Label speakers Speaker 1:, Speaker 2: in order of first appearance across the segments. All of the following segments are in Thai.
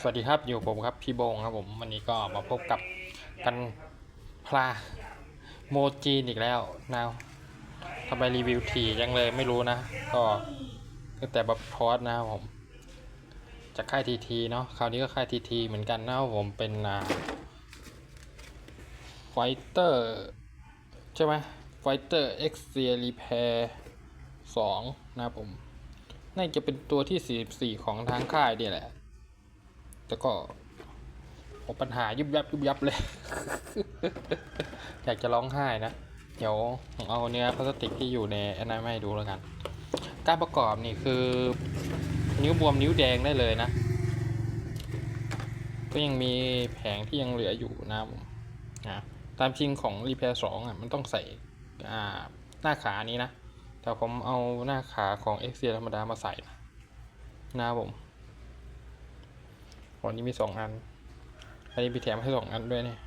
Speaker 1: สวัสดีครับอยู่ผมครับพี่โบงครับผมวันนี้ก็มาพบกับกันพลาโมจีนอีกแล้วนาทำไมรีวิวถี่ยังเลยไม่รู้นะ ก็ตั้งแต่บับทอสนะครับผมจากค่ายทีทีเนาะคราวนี้ก็ค่ายทีทีเหมือนกันนะครับผมเป็นอ่าไฟเตอร์ใช่ไหมไฟเตอร์เอ็กเซียรีแพร์สองนะครับผมน่าจะเป็นตัวที่ 44 ของทางค่ายเนี่ยแหละ แต่ก็ปัญหายุบยับยุบยับเลย อยากจะร้องไห้นะ เดี๋ยวผมเอาเนื้อพลาสติกที่อยู่ในอันนั้นมาให้ดูแล้วกัน การประกอบนี่คือ นิ้วบวมนิ้วแดงได้เลยนะ ก็ยังมีแผงที่ยังเหลืออยู่นะผมอะตามจริงของรีเพย์สองอะมันต้องใส่หน้าขานี้นะ แต่ผมเอาหน้าขาของ x อธรรมดามาใส่นะนะผม วันนี้มีสองอัน อันนี้มีแถมให้สองอันด้วยเนี่ย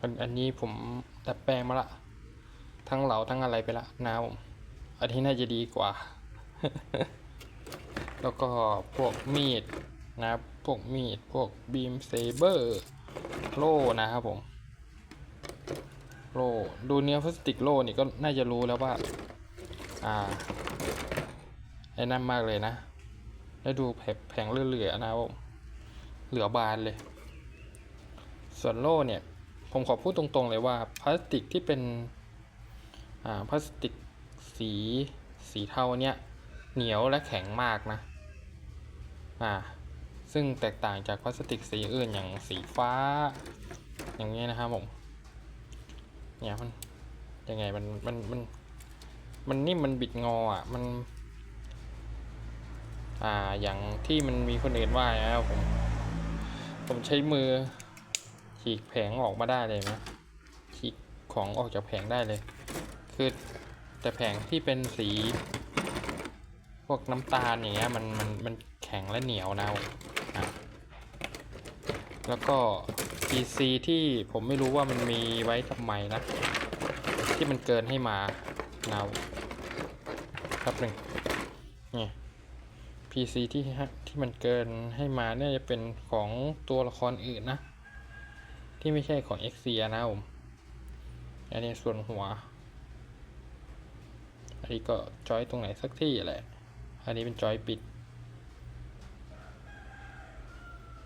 Speaker 1: อันอันนี้ผมดัดแปลงมาละ ทั้งเหลาทั้งอะไรไปละนะครับผม อันนี้น่าจะดีกว่า แล้วก็พวกมีดนะพวกมีด พวกบีมเซเบอร์โล่นะครับผม โล่ดูเนื้อพลาสติกโล่นี่ก็น่าจะรู้แล้วว่า อ่า ไอ้นั่นมากเลยนะ แล้วดูแผงเหลือๆนะครับผมเหลือบานเลย ส่วนโล่เนี่ย ผมขอพูดตรงๆเลยว่าพลาสติกที่เป็นอ่าพลาสติกสีสีเทาเนี่ยเหนียวและแข็งมากนะ อ่า ซึ่งแตกต่างจากพลาสติกสีอื่นอย่างสีฟ้า อย่างนี้นะครับผม เนี่ยมันยังไงมันมันมันมันนิ่มมันบิดงออะ มัน อ่าอย่างที่มันมีคนอื่นว่านะครับผม ผมใช้มือฉีกแผงออกมาได้เลยนะฉีกของออกจากแผงได้เลย คือแต่แผงที่เป็นสี พวกน้ำตาลอย่างเงี้ยมันมันมันแข็งและเหนียวนะอะแล้วก็ PC ที่ผมไม่รู้ว่ามันมีไว้ทำไมนะ ที่มันเกินให้มาเนาครับหนึ่งนี่ PC ที่ที่มันเกินให้มาเนี่ยจะเป็นของตัวละครอื่นนะ ที่ไม่ใช่ของ x อ a นะผมอันนี้ส่วนหัว อันนี้ก็จอยตรงไหนสักที่แหละ อันนี้เป็นจอยปิด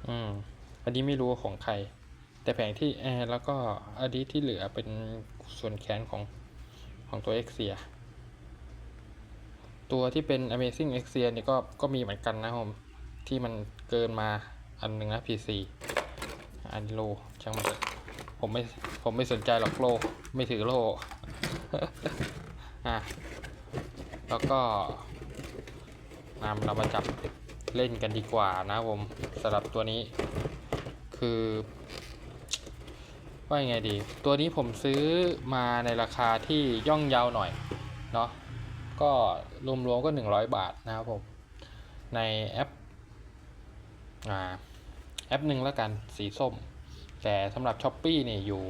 Speaker 1: อืม อันนี้ไม่รู้ของใคร แต่แผงที่แอร์แล้วก็อันนี้ที่เหลือเป็นส่วนแขนของของตัว x อ a ตัวที่เป็น Amazing x อ a นี่ก็ก็มีเหมือนกันนะผมที่มันเกินมาอันหนึ่งนะ PC อันโลช่างมันผมไม่ผมไม่สนใจหรอกโลไม่ถือโลอะแล้วก็นำเรามาจับเล่นกันดีกว่านะผมสำหรับตัวนี้ คือ ว่ายังไงดี ตัวนี้ผมซื้อมาในราคาที่ย่อมเยาวหน่อย เนาะ ก็รวมๆก็ 100 บาทนะครับผม ในแอปอ่าแอปหนึ่งแล้วกันสีส้ม แต่สำหรับ s h อ p e e เนี่ยอยู่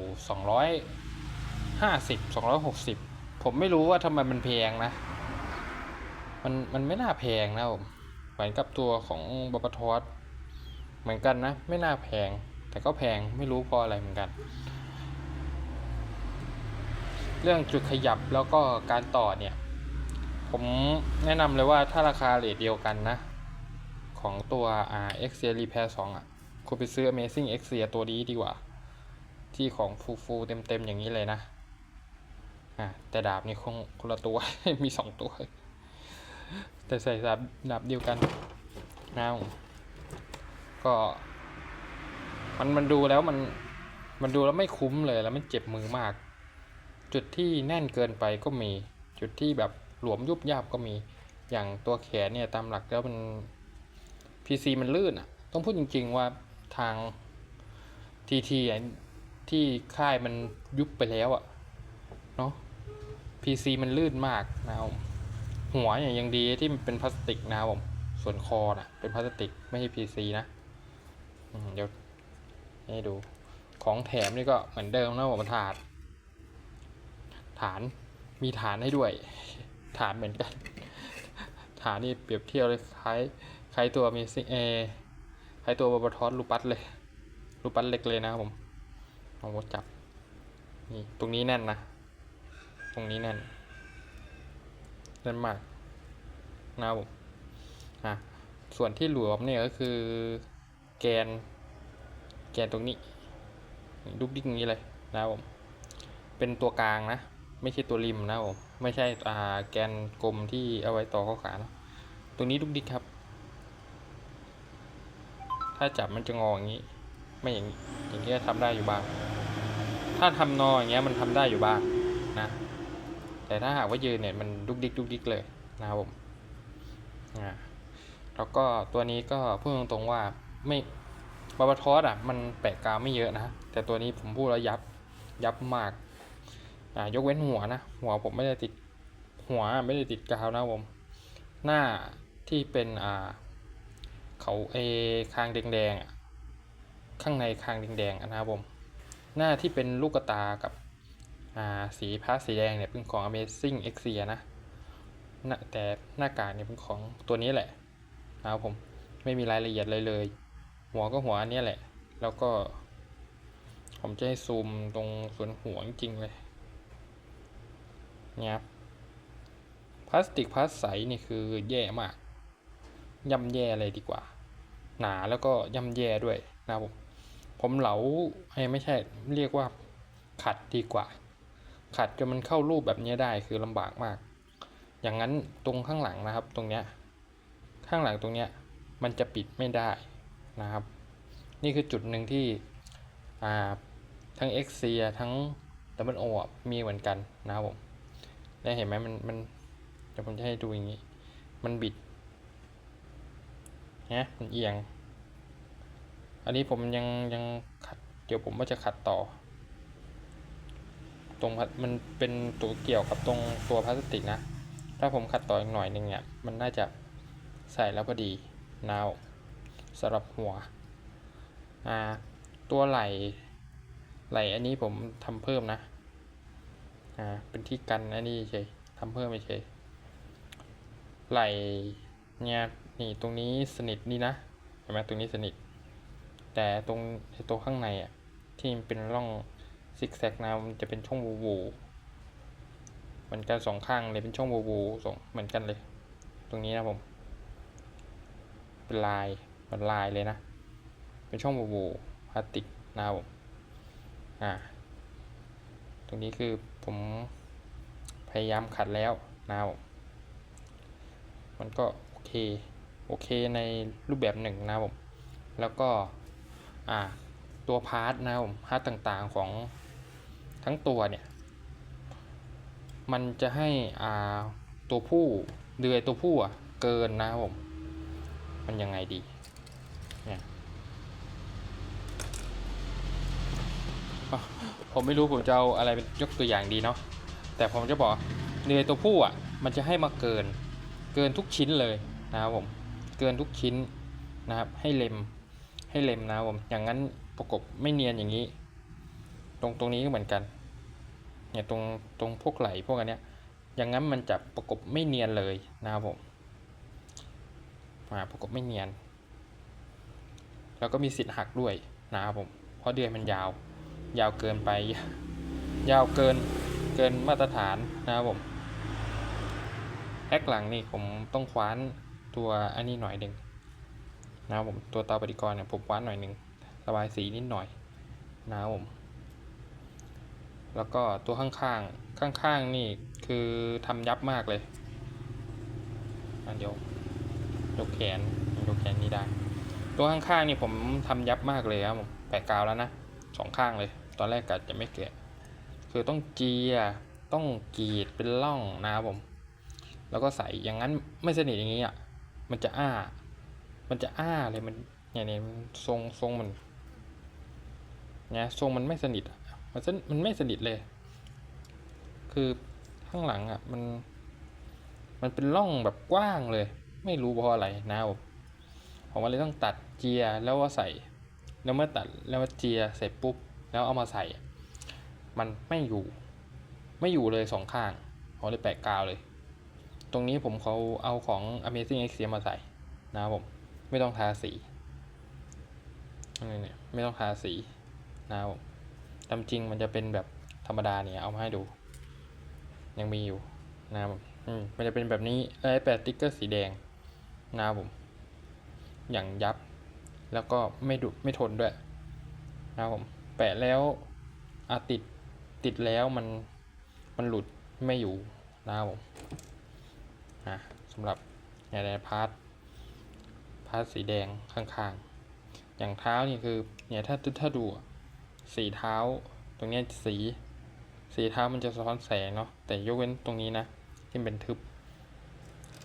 Speaker 1: 250 260 ผมไม่รู้ว่าทำไมมันแพงนะ มันมันไม่น่าแพงนะผมเหมือนกับตัวของบัปทอสเหมือนกันนะ ไม่น่าแพง แต่ก็แพงไม่รู้เพราะอะไรเหมือนกัน เรื่องจุดขยับแล้วก็การต่อเนี่ย ผมแนะนำเลยว่าถ้าราคาเรทเดียวกันนะ ของตัวอ่า x r Repair 2อะคุณไปซื้อ Amazing x r ตัวนี้ดีกว่า ที่ของฟูฟูเต็มเต็มๆอย่างนี้เลยนะอ่าแต่ดาบนี่คงคนละตัว มีสองตัว แต่ใส่ดาบดาบเดียวกันนะก็ มันมันดูแล้วมันมันดูแล้วไม่คุ้มเลยแล้วมันเจ็บมือมาก จุดที่แน่นเกินไปก็มีจุดที่แบบ หลวมยุบยับก็มี อย่างตัวแขนเนี่ยตามหลักแล้วมัน PC มันลื่นอะ ต้องพูดจริง ๆว่าทาง TT อ่ที่ค่ายมันยุบไปแล้วอะ เนาะ PC มันลื่นมากนะครับผมหัวเนี่ยยังดีที่มันเป็นพลาสติกนะครับผม ส่วนคอน่ะ เป็นพลาสติกไม่ใช่ PC นะเดี๋ยวให้ดูของแถมนี่ก็เหมือนเดิมนะผมถาด ฐานมีฐานให้ด้วย ฐานเหมือนกัน ฐานนี่เปรียบเทียบเลยคล้ายคล้ายตัวมีซิเอคล้ายตัวบาบาทอสลูปัสเลย ลูปัสเล็กเลยนะครับผมลองวดจับ นี่ ตรงนี้แน่นนะ ตรงนี้แน่น แน่นมากนะครับผม อะ ส่วนที่หลวมเนี่ยก็คือแกน แกนตรงนี้ดุกดิ๊กอย่างนี้เลยนะครับผม เป็นตัวกลางนะ ไม่ใช่ตัวริมนะครับผม ไม่ใช่อ่าแกนกลมที่เอาไว้ต่อข้าขานะตรงนี้ดุกดิกครับ ถ้าจับมันจะงออย่างนี้ ไม่อย่างนี้อย่างนี้ก็ทำได้อยู่บ้าง ถ้าทำนออย่างเงี้ยมันทำได้อยู่บ้างนะ แต่ถ้าหากว่ายืนเนี่ยมันดุกดิกดุกดิกเลยนะครับผมอ่าแล้วก็ตัวนี้ก็พูดตรงๆว่าไม่บาบาทอสอะมันแปะกาวไม่เยอะนะ แต่ตัวนี้ผมพูดแล้วยับยับมาก อ่ายกเว้นหัวนะ หัวผมไม่ได้ติดหัวไม่ได้ติดกาวนะผม หน้าที่เป็นอ่าเขาเอคางแดงๆข้างในคางแดงๆนะครับผม หน้าที่เป็นลูกกระตากับอ่าสีพาสสีแดงเนี่ยเป็นของ Amazing x 4นะนะแต่หน้ากากเนี่ยเป็นของตัวนี้แหละนะครับผมไม่มีรายละเอียดเลยเลย หัวก็หัวอันนี้แหละ แล้วก็ ผมจะให้ซูมตรงส่วนหัวจริงๆเลย เนี่ยครับพลาสติกพลาสใสนี่คือแย่มากย่ำแย่เลยดีกว่า หนาแล้วก็ย่ำแย่ด้วยนะครับผมผมเหลาไอ้ไม่ใช่เรียกว่าขัดดีกว่า ขัดจนมันเข้ารูปแบบนี้ได้คือลำบากมาก อย่างนั้นตรงข้างหลังนะครับ ตรงเนี้ยข้างหลังตรงเนี้ยมันจะปิดไม่ได้นะครับ นี่คือจุดหนึ่งที่ทั้ง x อ a ทั้ง w o อะมีเหมือนกันนะครับผม ได้วเห็นไหมมันมันเดี๋ยวผมจะให้ดูอย่างนี้ มันบิดนะมันเอียง อันนี้ผมยังยังขัด เดี๋ยวผมว่าจะขัดต่อ ตรงมันเป็นตัวเกี่ยวกับตรงตัวพลาสติกนะ ถ้าผมขัดต่ออีกหน่อยหนึ่งเนี่ย มันน่าจะใส่แล้วพอดีนาวสำหรับหัว อ่า ตัวไหล่ไหล่อันนี้ผมทำเพิ่มนะ อ่าเป็นที่กันอันนี้เฉยทำเพิ่มไปเฉยไหลเนี่ยนี่ตรงนี้สนิทนี่นะเห็นไหมตรงนี้สนิท แต่ตรงตัวข้างในอะที่มันเป็นร่องซิกแซกนะมันจะเป็นช่องวูวูเหมือนกันสองข้างเลยเป็นช่องวูวูสองเหมือนกันเลย ตรงนี้นะผม เป็นลายเป็นลายเลยนะ เป็นช่องวูวูพลาสติกนะครับผมอ่า ตรงนี้คือผมพยายามขัดแล้วนะครับผมมันก็โอเคโอเคในรูปแบบหนึ่งนะครับผมแล้วก็อ่าตัวพาร์ทนะครับผมพาร์ทต่างๆของทั้งตัวเนี่ยมันจะให้อ่าตัวผู้เดือยตัวผู้อะเกินนะครับผมมันยังไงดี เนี่ย อะ ผมไม่รู้ผมจะเอาอะไรเป็นยกตัวอย่างดีเนาะแต่ผมจะบอกเดือยตัวผู้อะ มันจะให้มาเกิน เกินทุกชิ้นเลยนะครับผมเกินทุกชิ้นนะครับ ให้เล็มให้เล็มนะครับผมอย่างนั้นประกบไม่เนียนอย่างนี้ ตรงตรงนี้ก็เหมือนกันเนี่ยตรงตรงพวกไหลพวกอันเนี้ยอย่างนั้นมันจะประกบไม่เนียนเลยนะครับผมมาประกบไม่เนียน แล้วก็มีสิทธิ์หักด้วยนะครับผมเพราะเดือยมันยาว ยาวเกินไป ยาวเกินเกินมาตรฐานนะครับผมแอคหลังนี่ผมต้องคว้านตัวอันนี้หน่อยหนึ่งนะครับผมตัวเตาปฏิกรณ์เนี่ยผมคว้านหน่อยหนึ่งระบายสีนิดหน่อยนะครับผมแล้วก็ตัวข้างๆ ข้างๆ นี่คือทำยับมากเลยอะเดี๋ยวยกแขนยกแขนนี้ได้ ตัวข้างๆ นี่ผมทำยับมากเลยครับผมแปะกาวแล้วนะสองข้างเลย ตอนแรกกะจะไม่แกะ คือต้องเจียต้องกรีดเป็นร่องนะครับผม แล้วก็ใส่อย่างนั้นไม่สนิทอย่างนี้อะมันจะอ้า มันจะอ้าเลยมันอย่างนี้มันทรงทรงมันเนี่ยทรงมันไม่สนิทอะมันสนมันไม่สนิทเลย คือข้างหลังอะมันมันเป็นร่องแบบกว้างเลย ไม่รู้เพราะอะไรนะครับผมผมก็เลยต้องตัดเจียแล้วว่าใส่ แล้วเมื่อตัดแล้วว่าเจียเสร็จปุ๊บ แล้วเอามาใส่ มันไม่อยู่ ไม่อยู่เลยสองข้างผมเลยแปะกาวเลย ตรงนี้ผมเขาเอาของ Amazing X มาใส่นะครับผม ไม่ต้องทาสีนี่เนี่ยไม่ต้องทาสีนะครับผมตามจริงมันจะเป็นแบบธรรมดาเนี่ยเอามาให้ดู ยังมีอยู่นะครับผมอืมมันจะเป็นแบบนี้ไอ้แปดติ๊กเกอร์สีแดงนะครับผม อย่างยับ แล้วก็ไม่ดุไม่ทนด้วยนะครับผม แปะแล้วอาติดติดแล้วมันมันหลุดไม่อยู่นะครับผมอะสำหรับในพาร์ทพาร์ทสีแดงข้างๆ อย่างเท้านี่คือเนี่ยถ้าถ้าดูสีเท้าตรงนี้สีสีเท้ามันจะสะท้อนแสงเนาะแต่ยกเว้นตรงนี้นะที่เป็นทึบ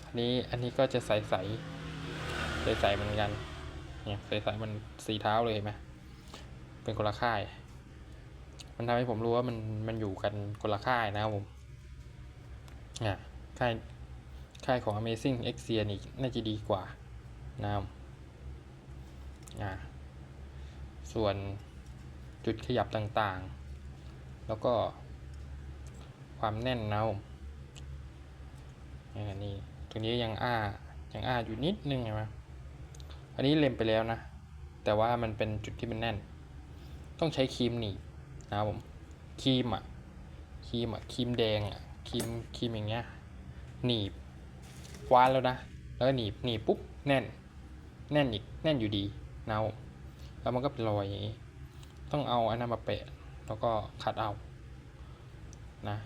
Speaker 1: อันนี้อันนี้ก็จะใสใสใสใสเหมือนกันเนี่ยใสใสมันสีเท้าเลยเห็นไหม เป็นคนละค่าย มันทำให้ผมรู้ว่ามันมันอยู่กันคนละค่ายนะครับผมอะค่ายค่ายของ Amazing X เ i นี่น่าจะดีกว่านะครับอะส่วนจุดขยับต่างๆ แล้วก็ความแน่นนะครับผมอันนี้ตรงนี้ยังอ้ายังอ้าอยู่นิดนึงเห็นไหมอันนี้เล็มไปแล้วนะ แต่ว่ามันเป็นจุดที่มันแน่น ต้องใช้ครีมหนีบนะครับผมครีมอะครีมอะครีมแดงอะครีมครีมอย่างเงี้ยหนีบคว้านแล้วนะแล้วหนีบหนีบปุ๊บแน่น แน่นอีกแน่นอยู่ดีนะครับผมแล้วมันก็เป็นรอยอย่างงี้ต้องเอาอันนั้นมาแปะแล้วก็ขัดเอานะ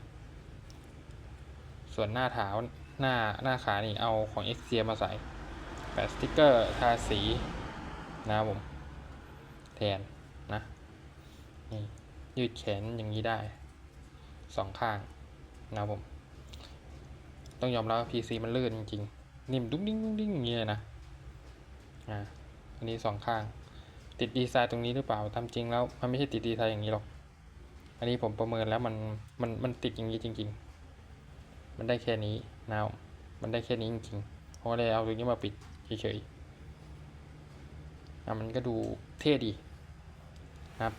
Speaker 1: ส่วนหน้าเท้าหน้าหน้าขานี่เอาของ x อมาใส่แปะสติกเกอร์ทาสีนะครับผม แทน นี่ยืดแขนอย่างนี้ได้สองข้างนะผม ต้องยอมรับว่า PC มันลื่นจริงๆ นิ่มดุ้งดิ้งดุ้งดิ้งอย่างเงี้ยนะอ่าอันนี้สองข้าง ติดดีไซน์ตรงนี้หรือเปล่าตามจริงแล้ว มันไม่ใช่ติดดีไซน์อย่างนี้หรอก อันนี้ผมประเมินแล้วมันมันมันติดอย่างนี้จริง ๆ มันได้แค่นี้นะมันได้แค่นี้จริงๆเพราะเลยเอาตรงนี้มาปิดเฉยๆอะมันก็ดูเท่ดีนะครับ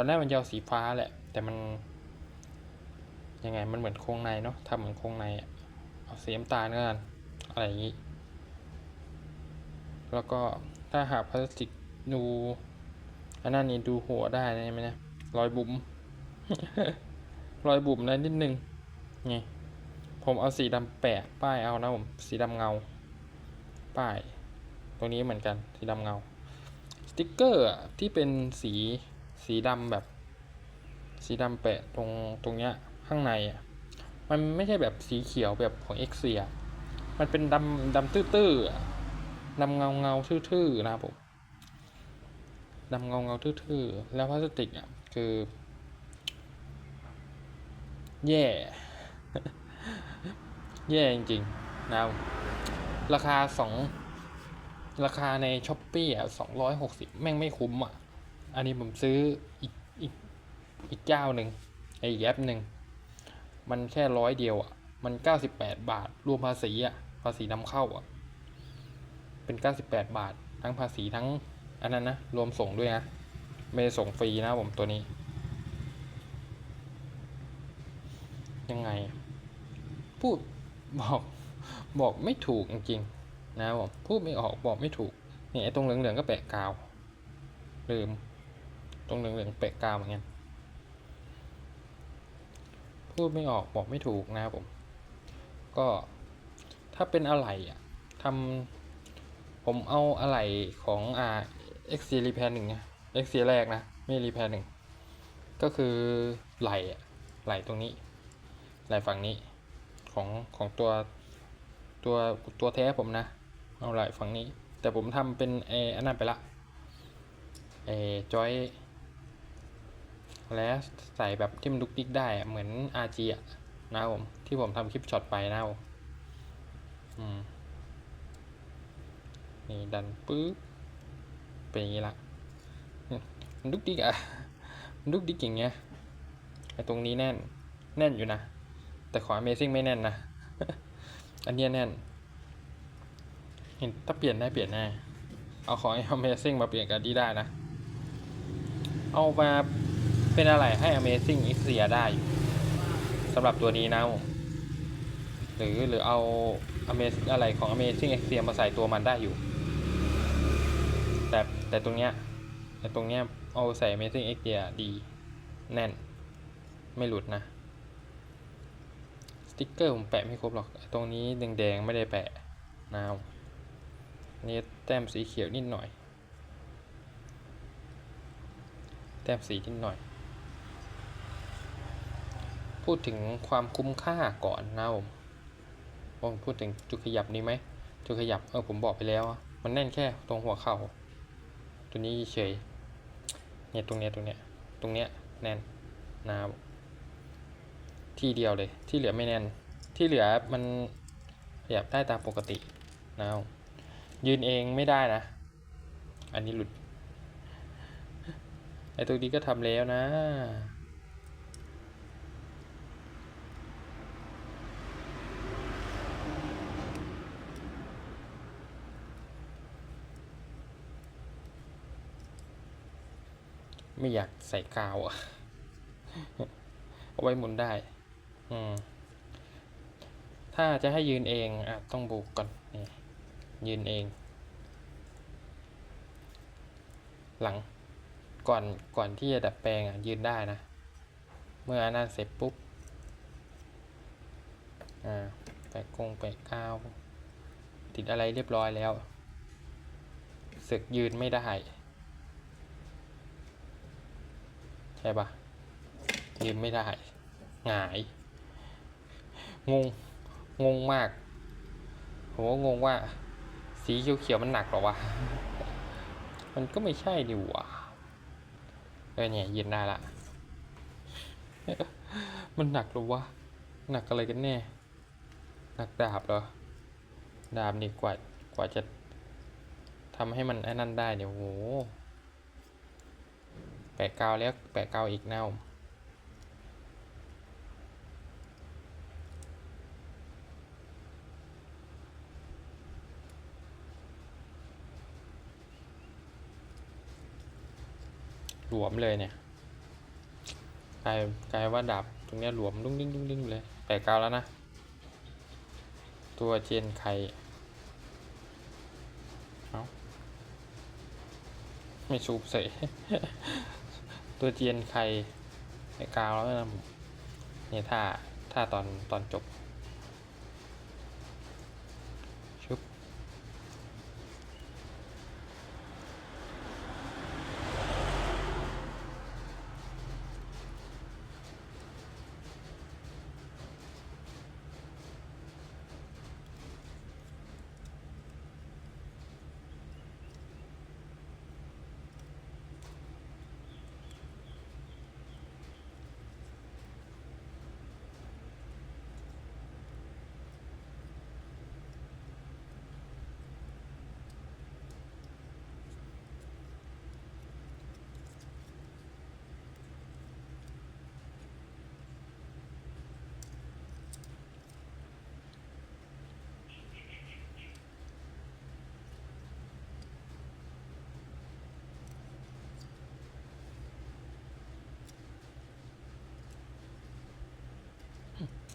Speaker 1: ตอนแรกมันจะเอาสีฟ้าแหละ แต่มัน ยังไงมันเหมือนโครงในเนาะทำเหมือนโครงในเอาสีน้ำตาลกันอะไรอย่างนี้ แล้วก็ถ้าหากพลาสติกดูอันนั้นนี่ดูหัวได้ใช่ไหมนี่ยรอยบุ๋มรอยบุ๋มนั้นนิดนึงนี่ผมเอาสีดำแปะป้ายเอานะผมสีดำเงา ป้ายตรงนี้เหมือนกันสีดำเงา สติกเกอร์ที่เป็นสี สีดำแบบ สีดำแปะตรงตรงเนี้ยข้างในอะมันไม่ใช่แบบสีเขียวแบบของ X เ i มันเป็นดำดำตื้อๆดำเงาเงาทื่อๆนะครับผมดำเงาเงาทื่อๆแล้วพลาสติกอะคือ แย่ แย่จริงๆนะครับราคาสองราคาในช้อปปี้อะสองร้อยหกสิบแม่งไม่คุ้มอะ อันนี้ผมซื้ออีกอีกอีกเจ้าหนึ่งไอ้แอปหนึ่งมันแค่ร้อยเดียวอะ มันเก้าสิบแปดบาท รวมภาษีอะ ภาษีนำเข้าอะ เป็นเก้าสิบแปดบาท ทั้งภาษีทั้ง อันนั้นนะ รวมส่งด้วยนะ ไม่ได้ส่งฟรีนะผมตัวนี้ ยังไง พูดบอกบอกไม่ถูกจริงๆนะผมพูดไม่ออกบอกไม่ถูกนี่ไอ้ตรงเหลืองๆก็แปะกาวลืม ตรงเหลืองๆแปะกาวเหมือนกันพูดไม่ออกบอกไม่ถูกนะครับผม ก็ถ้าเป็นอะไหล่อะทำผมเอาอะไหล่ของอ่า X C Repair หนึ่งนะ X C แรกนะ ไม่ Repair หนึ่งก็คือไหล่ะไหล่ตรงนี้ ไหล่ฝั่งนี้ของของตัวตัวตัวแท้ผมนะ เอาไหล่ฝั่งนี้ แต่ผมทำเป็นเอออันนั้นไปละเอจอย และใส่แบบที่มันลุกดิกได้เหมือน RG อะนะครับผม ที่ผมทำคลิปช็อตไปนะครับผมนี่ดันปึ๊บเป็นอย่างนี้ละเนี่ยมันลุกดิกอะมันลุกดิกอย่างเงี้ยไอตรงนี้แน่น แน่นอยู่นะ แต่ขอ Amazing ไม่แน่นนะ อันเนี้ยแน่น เห็นถ้าเปลี่ยนได้เปลี่ยนแน่เอาของ Amazing มาเปลี่ยนกันดีได้นะ เอามา เป็นอะไรให้ Amazing x เ i ได้อยู่สำหรับตัวนี้นะผมหรือหรือเอา Amazing อะไรของ Amazing x มาใส่ตัวมันได้อยู่ แต่แต่ตรงเนี้ยแต่ตรงเนี้ยเอาใส่ Amazing x ดี แน่น ไม่หลุดนะ สติกเกอร์ผมแปะไม่ครบหรอก ตรงนี้แดงๆไม่ได้แปะนาวนี่แต้มสีเขียวนิดหน่อย แต้มสีนิดหน่อย พูดถึงความคุ้มค่าก่อนนะผมผมพูดถึงจุดขยับนี้ไหมจุดขยับเออผมบอกไปแล้ว มันแน่นแค่ตรงหัวเข่า ตัวนี้เฉยเนี่ยตรงเนี้ยตรงเนี้ยตรงเนี้ยแน่นนะครับที่เดียวเลยที่เหลือไม่แน่น ที่เหลือมันขยับได้ตามปกตินะครับยืนเองไม่ได้นะ อันนี้หลุดไอ้ตรงนี้ก็ทำแล้วนะ ไม่อยากใส่กาวอะเอาไว้หมุนได้ อืม ถ้าจะให้ยืนเองอะต้องบุกก่อนนี่ยืนเอง หลัง ก่อนก่อนที่จะดัดแปลงอะยืนได้นะ เมื่ออันนั้นเสร็จปุ๊บ อ่าแปะกงแปะกาว ติดอะไรเรียบร้อยแล้ว สึกยืนไม่ได้ ใช่ปะยืนไม่ได้ หงาย งง งงมาก ผมก็งงว่า สีเขียวๆมันหนักหรอวะ มันก็ไม่ใช่ดิวะเออเนี่ยยืนได้ละ มันหนักหรอวะ หนักอะไรกันแน่ หนักดาบเหรอ ดาบนี่กว่ากว่าจะทำให้มันไอ้นั่นได้เนี่ยโห แปะกาแล้วแปะกาอีกแนวหลวมเลยเนี่ยกลายกลายว่าดาบตรงเนี้ยหลวมดุ้งดิ้งดุ้งดิ้งเลยแปะกาแล้วนะ ตัวเจนไข่เอาไม่สูบเสย ตัวเจียนใครไอ้กาวแล้วนะเนี่ยถ้าถ้าตอนตอนจบ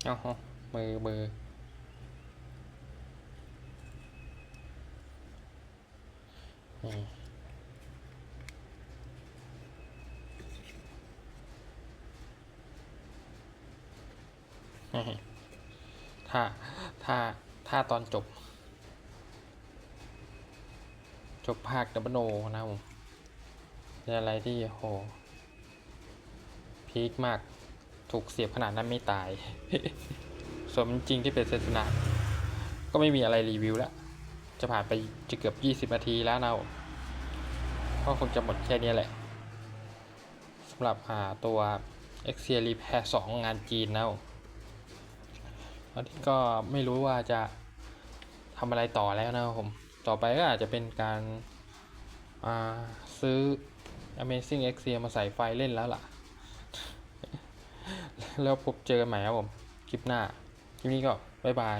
Speaker 1: เอาเอามือมือถ้า ถ้า ถ้าตอนจบ จบภาคดับเบโนนะผมเป็นอะไรที่โหพีคมาก ถูกเสียบขนาดนั้นไม่ตาย สมจริงที่เป็นเซนสนาก็ไม่มีอะไรรีวิวแล้ว จะผ่านไปจะเกือบ 20 นาทีแล้วนะก็คงจะหมดแค่นี้แหละสำหรับอ่าตัว x c r Repair 2 งานจีนนะตอนนี้ก็ไม่รู้ว่าจะทำอะไรต่อแล้วนะครับผม ต่อไปก็อาจจะเป็นการอ่าซื้อ Amazing X มาใส่ไฟเล่นแล้วล่ะ แล้วพบเจอกันใหม่ครับผม คลิปหน้า คลิปนี้ก็บ๊ายบาย